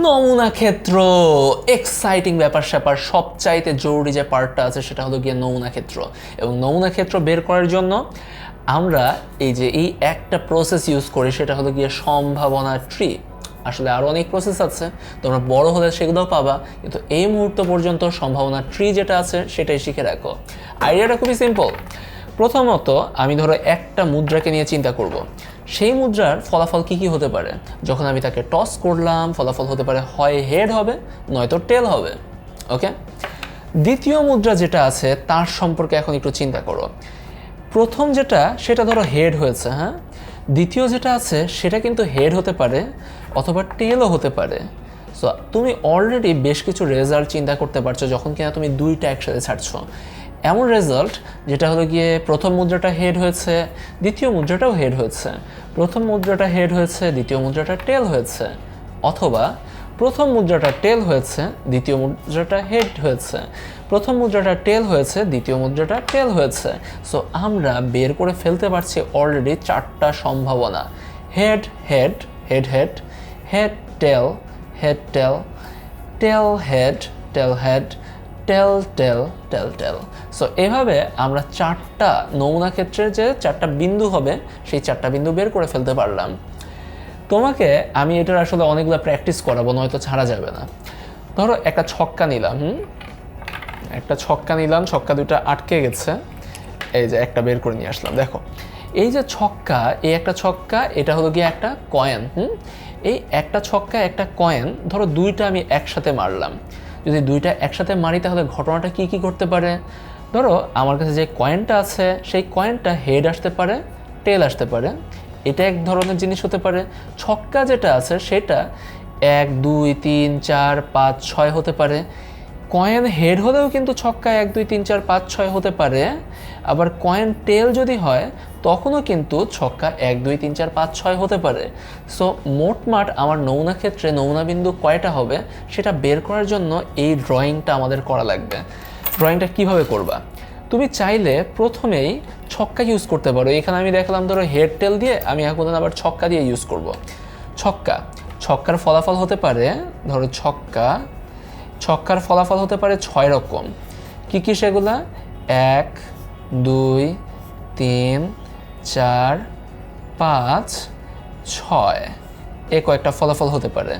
নমুনা ক্ষেত্র এক্সাইটিং ব্যাপার স্যাপার, সবচাইতে জরুরি যে পার্টটা আছে সেটা হলো গিয়ে নমুনা ক্ষেত্র। এবং নমুনা ক্ষেত্র বের করার জন্য আমরা এই যে এই একটা প্রসেস ইউজ করি, সেটা হলো গিয়ে সম্ভাবনা ট্রি আসলে আরও অনেক প্রসেস আছে, তোমরা বড় হলে সেগুলোও পাবা, কিন্তু এই মুহূর্ত পর্যন্ত সম্ভাবনা ট্রি যেটা আছে সেটাই শিখে রাখো। আইডিয়াটা খুবই সিম্পল প্রথমত আমি ধরো একটা মুদ্রাকে নিয়ে চিন্তা করব। সেই মুদ্রার ফলাফল কি কি হতে পারে? যখন আমি তাকে টস করলাম, ফলাফল হতে পারে হয় হেড হবে, নয়তো টেল হবে। ওকে দ্বিতীয় মুদ্রা যেটা আছে, তার সম্পর্কে এখন একটু চিন্তা করো। প্রথম যেটা, সেটা ধরো হেড হয়েছে হ্যাঁ? দ্বিতীয় যেটা আছে, সেটা কিন্তু হেড হতে পারে অথবা টেলও হতে পারে। সো তুমি অলরেডি বেশ কিছু রেজাল্ট চিন্তা করতে পারছ যখন কিনা তুমি দুইটা একসাথে ছাড়ছো। এমন রেজাল্ট যেটা হলো গিয়ে প্রথম মুদ্রাটা হেড হয়েছে, দ্বিতীয় মুদ্রাটাও হেড হয়েছে। প্রথম মুদ্রাটা হেড হয়েছে, দ্বিতীয় মুদ্রাটা টেল হয়েছে। অথবা প্রথম মুদ্রাটা টেল হয়েছে, দ্বিতীয় মুদ্রাটা হেড হয়েছে। প্রথম মুদ্রাটা টেল হয়েছে, দ্বিতীয় মুদ্রাটা টেল হয়েছে। সো আমরা বের করে ফেলতে পারছি অলরেডি চারটা সম্ভাবনা। Head head head head head tail head tail tail head tail head tail tail tail tail. So এভাবে আমরা চারটা নমুনা ক্ষেত্রে যে চারটা বিন্দু হবে, সেই চারটা বিন্দু বের করে ফেলতে পারলাম। তোমাকে আমি এটার আসলে অনেকগুলো প্র্যাকটিস করাবো, নয়তো ছাড়া যাবে না। ধরো, একটা ছক্কা নিলাম, হুম? একটা ছক্কা নিলাম, ছক্কা দুটো আটকে গেছে। এই যে একটা বের করে নিয়ে আসলাম, দেখো। এই যে ছক্কা, এই একটা ছক্কা, এটা হলো গিয়ে একটা কয়েন হুম? এই একটা ছক্কা, একটা কয়েন ধরো দুইটা আমি একসাথে মারলাম। যদি দুইটা একসাথে মারি, তাহলে ঘটনাটা কি কি ঘটতে পারে? ধরো, আমার কাছে যে কয়েনটা আছে, সেই কয়েনটা হেড আসতে পারে টেল আসতে পারে। এটা এক ধরনের জিনিস হতে পারে। ছক্কা যেটা আছে, সেটা এক, দুই, তিন, চার, পাঁচ, ছয় হতে পারে। কয়েন হেড হলেও কিন্তু ছক্কা এক, দুই, তিন, চার, পাঁচ, ছয় হতে পারে। আবার কয়েন টেল যদি হয়, তখনও কিন্তু ছক্কা এক, দুই, তিন, চার, পাঁচ, ছয় হতে পারে। সো মোটমাট আমার নমুনা ক্ষেত্রে নমুনা বিন্দু কয়টা হবে, সেটা বের করার জন্য এই ড্রয়িংটা আমাদের করা লাগবে। ড্রয়িংটা কীভাবে করবা? তুমি চাইলে প্রথমেই ছক্কা ইউজ করতে পারো। এখানে আমি দেখলাম, ধরো হেড টেল দিয়ে আমি এখন আবার ছক্কা দিয়ে ইউজ করব। ছক্কা, ছক্কার ফলাফল হতে পারে, ধরো ছক্কা ছক্কার ফলাফল হতে পারে ছয় রকম। কি কি সেগুলা? এক, দুই, তিন, চার, পাঁচ, ছয়। এ কয়েকটা ফলাফল হতে পারে।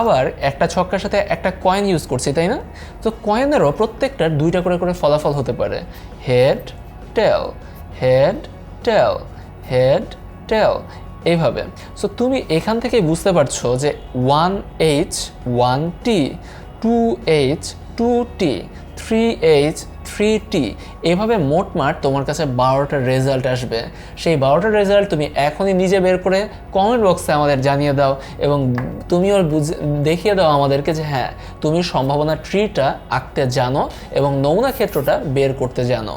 আবার একটা ছক্কার সাথে একটা কয়েন ইউজ করছি, তাই না? তো কয়েনেরও প্রত্যেকটার দুইটা করে করে ফলাফল হতে পারে। Head tail head tail head tail এইভাবে। সো তুমি এখান থেকে বুঝতে পারছ যে one H one T two H two T three H three T এভাবে মোটমাট তোমার কাছে বারোটা রেজাল্ট আসবে। সেই বারোটা রেজাল্ট তুমি এখনই নিজে বের করে কমেন্ট বক্সে আমাদের জানিয়ে দাও এবং তুমিও বুঝে, দেখিয়ে দাও আমাদেরকে যে হ্যাঁ তুমি সম্ভাবনা ট্রিটা আঁকতে জানো এবং নমুনা ক্ষেত্রটা বের করতে জানো।